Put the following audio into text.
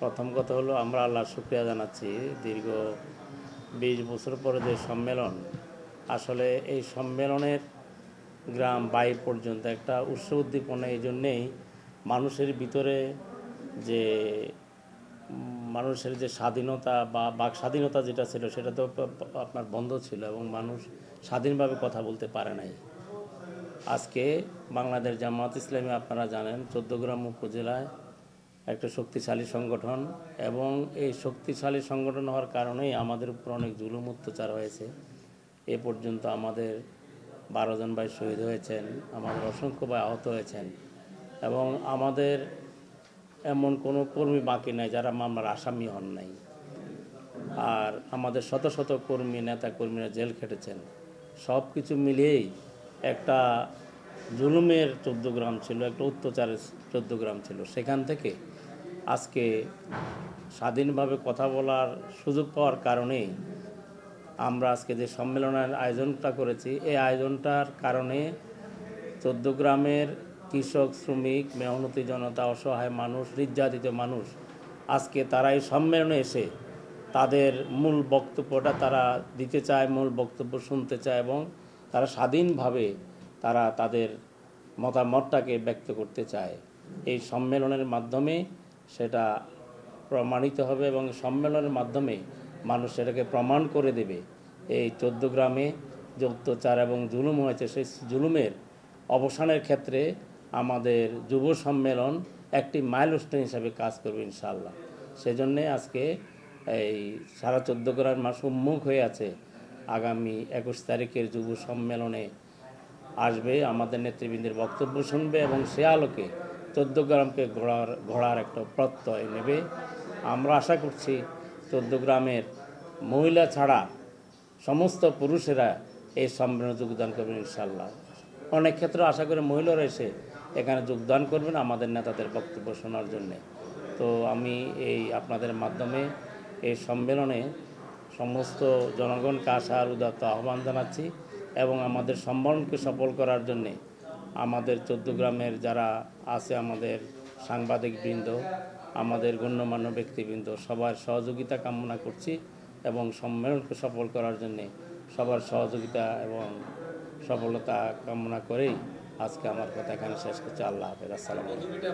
প্রথম কথা হলো আমরা আল্লাহ শুক্রিয়া জানাচ্ছি দীর্ঘ বিশ বছর পরে যে সম্মেলন, আসলে এই সম্মেলনের গ্রাম বাইর পর্যন্ত একটা উৎস উদ্দীপনা এই জন্যেই মানুষের ভিতরে যে, মানুষের যে স্বাধীনতা বা বাক স্বাধীনতা যেটা ছিল সেটা তো আপনার বন্ধ ছিল এবং মানুষ স্বাধীনভাবে কথা বলতে পারে নাই। আজকে বাংলাদেশ জামাত ইসলামী, আপনারা জানেন, চোদ্দগ্রাম উপজেলায় একটা শক্তিশালী সংগঠন এবং এই শক্তিশালী সংগঠন হওয়ার কারণেই আমাদের উপর অনেক জুলুম অত্যাচার হয়েছে। এ পর্যন্ত আমাদের বারো জন ভাই শহীদ হয়েছেন, আমাদের অসংখ্য ভাই আহত হয়েছেন এবং আমাদের এমন কোনো কর্মী বাকি নাই যারা মামলার আসামি হন নাই। আর আমাদের শত শত কর্মী নেতা কর্মীরা জেল খেটেছেন। সব কিছু মিলিয়েই একটা জুলুমের চোদ্দ গ্রাম ছিল, একটা অত্যাচারের চোদ্দ গ্রাম ছিল। সেখান থেকে আজকে স্বাধীনভাবে কথা বলার সুযোগ পাওয়ার কারণেই আমরা আজকে যে সম্মেলনের আয়োজনটা করেছি, এই আয়োজনটার কারণে চোদ্দ গ্রামের কৃষক, শ্রমিক, মেহনতি জনতা, অসহায় মানুষ, নির্যাতিত মানুষ আজকে তারা এই সম্মেলনে এসে তাদের মূল বক্তব্যটা তারা দিতে চায়, মূল বক্তব্য শুনতে চায় এবং তারা স্বাধীনভাবে তারা তাদের মতামতটাকে ব্যক্ত করতে চায়। এই সম্মেলনের মাধ্যমে সেটা প্রমাণিত হবে এবং সম্মেলনের মাধ্যমে মানুষ সেটাকে প্রমাণ করে দেবে। এই চোদ্দ গ্রামে যে অত্যাচার এবং জুলুম হয়েছে, সেই জুলুমের অবসানের ক্ষেত্রে আমাদের যুব সম্মেলন একটি মাইলস্টোন হিসাবে কাজ করবে ইনশাল্লাহ সেজন্যে আজকে এই সারা চোদ্দ গ্রাম মাস উন্মুখ হয়ে আছে। আগামী একুশ তারিখের যুব সম্মেলনে আসবে, আমাদের নেতৃবৃন্দের বক্তব্য শুনবে এবং সে আলোকে চোদ্দ গ্রামকে ঘোড়ার ঘোড়ার একটা প্রত্যয় নেবে। আমরা আশা করছি চোদ্দ গ্রামের মহিলা ছাড়া সমস্ত পুরুষেরা এই সম্মেলনে যোগদান করবেন ইনশাল্লাহ অনেক ক্ষেত্রে আশা করে মহিলারা এসে এখানে যোগদান করবেন আমাদের নেতাদের বক্তব্য শোনার জন্যে। তো আমি এই আপনাদের মাধ্যমে এই সম্মেলনে সমস্ত জনগণকে আসার উদাত্ত আহ্বান জানাচ্ছি এবং আমাদের সম্মেলনকে সফল করার জন্যে আমাদের গ্রামের যারা আছে আমাদের সাংবাদিকবৃন্দ, আমাদের গণ্যমান্য ব্যক্তিবৃন্দ, সবার সহযোগিতা কামনা করছি এবং সম্মেলনকে সফল করার জন্যে সবার সহযোগিতা এবং সফলতা কামনা করেই আজকে আমার কথা এখানে শেষ করছি। আল্লাহ হাফেজ। আসসালামু